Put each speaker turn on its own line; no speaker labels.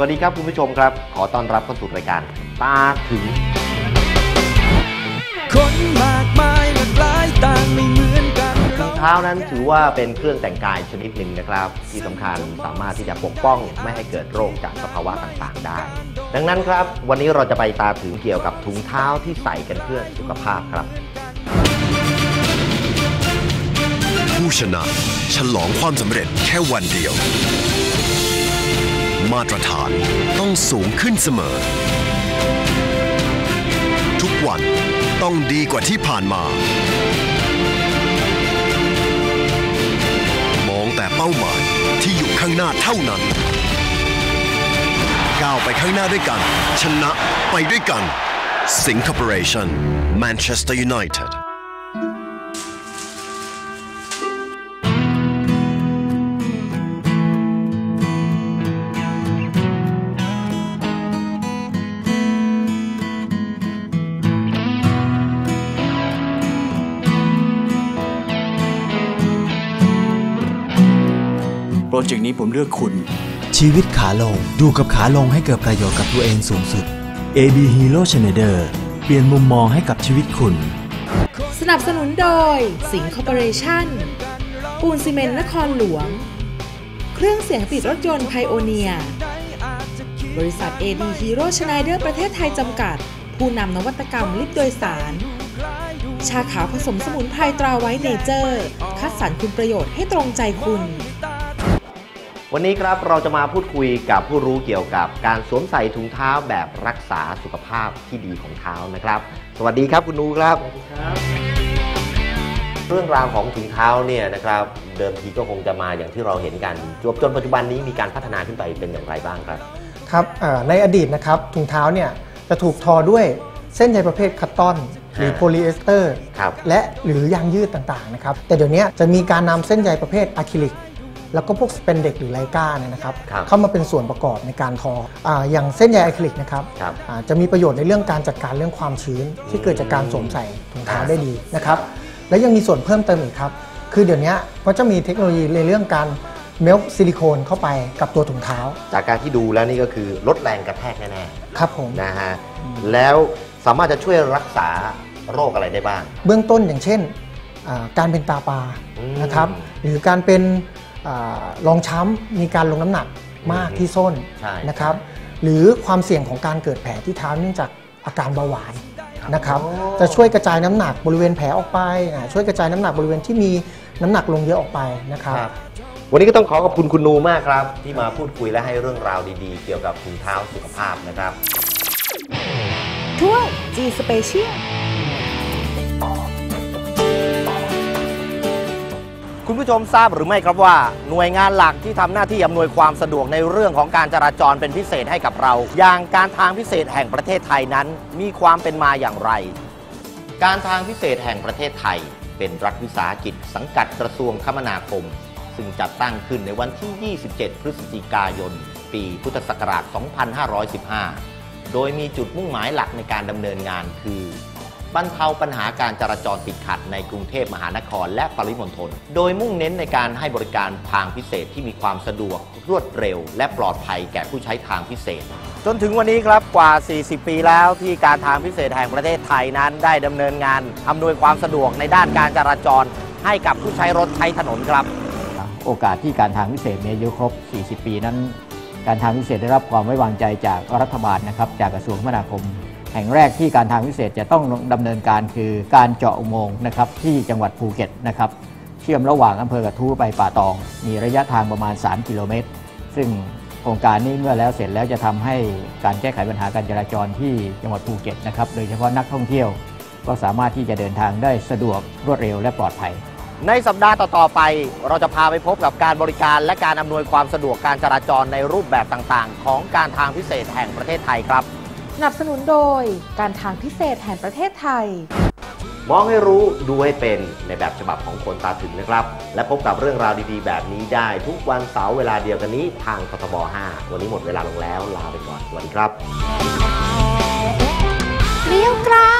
วัสดีครับคุณผู้ชมครับ ขอต้อนรับเข้าสู่รายการตาถึง
คนมากมายหลากหลายต่างไม่เหมือนกัน
รองเท้านั้นถือว่าเป็นเครื่องแต่งกายชนิดหนึ่งนะครับ ที่สำคัญสามารถที่จะปกป้องไม่ให้เกิดโรคจากสภาวะต่างๆ ได้ ดังนั้นครับ วันนี้เราจะไปตาถึงเกี่ยวกับถุงเท้าที่ใส่กันเพื่อสุขภาพครับ
ผู้ชนะ ฉลองความสำเร็จแค่วันเดียว มาตรฐานต้องสูงขึ้นเสมอ ทุกวันต้องดีกว่าที่ผ่านมา มองแต่เป้าหมายที่อยู่ข้างหน้าเท่านั้น ก้าวไปข้างหน้าด้วยกัน ชนะไปด้วยกันสิงค Corporation Manchester United
รเจกต์นี้ผมเลือกคุณ
ชีวิตขาลง ดูกับขาลงให้เกิดประโยชน์กับตัวเองสูงสุด AB Hero Schneider เปลี่ยนมุมมองให้กับชีวิตคุณ
สนับสนุนโดย สิงค o ร์ปอเรชั่น ปูนซีเมนต์นครหลวง เครื่องเสียงติดรถยนต์ไพโอเนีย บริษัท AD Hero Schneider ประเทศไทยจำกัด ผู้นำนวัตกรรมลิฟต์โดยสารชาขาวผสมสมุนไพรตราไว้เนเจอร์ คัดสรรคุณประโยชน์ให้ตรงใจคุณ
วันนี้ครับเราจะมาพูดคุยกับผู้รู้เกี่ยวกับการสวมใส่ถุงเท้าแบบรักษาสุขภาพที่ดีของเท้านะครับ สวัสดีครับคุณนูครับ เรื่องราวของถุงเท้าเนี่ยนะครับเดิมทีก็คงจะมาอย่างที่เราเห็นกันจวบจนปัจจุบันนี้มีการพัฒนาขึ้นไปเป็นอย่างไรบ้างครับ
ครับเอ่อในอดีตนะครับถุงเท้าเนี่ยจะถูกทอด้วยเส้นใยประเภทคัตตอนหรือ
ฮะ
โพลีเอสเตอร์
ครับ
และหรือยางยืดต่างๆนะครับแต่เดี๋ยวนี้จะมีการนำเส้นใยประเภทอะคริลิก แล้วก็พวกสเปนเด็กหรือไลกาเนี่ยนะครับ
ครับ
เข้ามาเป็นส่วนประกอบในการทออาอย่างเส้นใยอะคริลิกนะครับ
ครับ
อ่าจะมีประโยชน์ในเรื่องการจัดการเรื่องความชื้น ที่เกิดจากการสวมใส่ถุงเท้าได้ดีนะครับและยังมีส่วนเพิ่มเติมอีกครับคือเดี๋ยวนี้ก็จะมีเทคโนโลยีในเรื่องการเมลซิลิโคนเข้าไปกับตัวถุงเท้า
จากการที่ดูแล้วนี่ก็คือลดแรงกระแทกแน่
ครับผม
ๆนะฮะแล้วสามารถจะช่วยรักษาโรคอะไรได้บ้าง
เบื้องต้นอย่างเช่นอ่าการเป็นตาปลา
อืม
นะครับหรือการเป็นอา รองช้ำมีการลงน้ำหนักมาก
อืม
ที่ส้น
ใช่
นะครับ หรือความเสี่ยงของการเกิดแผลที่เท้าเนื่องจากอาการเบาหวานนะครับ
โอ้
จะช่วยกระจายน้ำหนักบริเวณแผลออกไปอ่าช่วยกระจายน้ำหนักบริเวณที่มีน้ำหนักลงเยอะออกไปนะครับ
ครับ วันนี้ก็ต้องขอขอบคุณคุณนูมากครับ ที่มาพูดคุยและให้เรื่องราวดีๆ เกี่ยวกับถุงเท้าสุขภาพนะครับ
ถ้วย G Special
คุณผู้ชมทราบหรือไม่ครับว่า หน่วยงานหลักที่ทำหน้าที่อำนวยความสะดวกในเรื่องของการจราจรเป็นพิเศษให้กับเรา อย่างการทางพิเศษแห่งประเทศไทยนั้น มีความเป็นมาอย่างไร การทางพิเศษแห่งประเทศไทย เป็นรัฐวิสาหกิจสังกัดกระทรวงคมนาคม ซึ่งจัดตั้งขึ้นในวันที่ 27 พฤศจิกายน ปีพุทธศักราช 2515 โดยมีจุดมุ่งหมายหลักในการดำเนินงานคือ บรรเทาปัญหาการจราจรติดขัดในกรุงเทพมหานครและปริมณฑล โดยมุ่งเน้นในการให้บริการทางพิเศษที่มีความสะดวกรวดเร็ว และปลอดภัยแก่ผู้ใช้ทางพิเศษ จนถึงวันนี้ครับกว่า 40 ปีแล้วที่การทางพิเศษแห่งประเทศไทยนั้นได้ดำเนินงานอำนวยความสะดวกในด้านการจราจร ให้กับผู้ใช้รถใช้ถนนครับ
โอกาสที่การทางพิเศษมีอายุครบ 40 ปีนั้น การทางพิเศษได้รับความไว้วางใจจากรัฐบาลนะครับจากกระทรวงคมนาคม แห่งแรกที่การทางพิเศษจะต้องดำเนินการคือการเจาะอุโมงค์นะครับที่จังหวัดภูเก็ตนะครับเชื่อมระหว่างอำเภอกระทู้ไปป่าตอง มีระยะทางประมาณ 3 กิโลเมตร ซึ่งโครงการนี้เมื่อแล้วเสร็จแล้วจะทำให้การแก้ไขปัญหาการจราจรที่จังหวัดภูเก็ตนะครับโดยเฉพาะนักท่องเที่ยว ก็สามารถที่จะเดินทางได้สะดวกรวดเร็วและปลอดภัย
ในสัปดาห์ต่อๆไป เราจะพาไปพบกับการบริการและการอำนวยความสะดวกการจราจรในรูปแบบต่างๆ ของการทางพิเศษแห่งประเทศไทยครับ
สนับสนุนโดยการทางพิเศษแห่งประเทศไทย
มองให้รู้ดูให้เป็นในแบบฉบับของคนตาถึงนะครับ และพบกับเรื่องราวดีๆ แบบนี้ได้ทุกวันเสาร์เวลาเดียวกันนี้ทางททบ 5 วันนี้หมดเวลาลงแล้วลาไปก่อนสวัสดีครับ
เลี้ยวกราว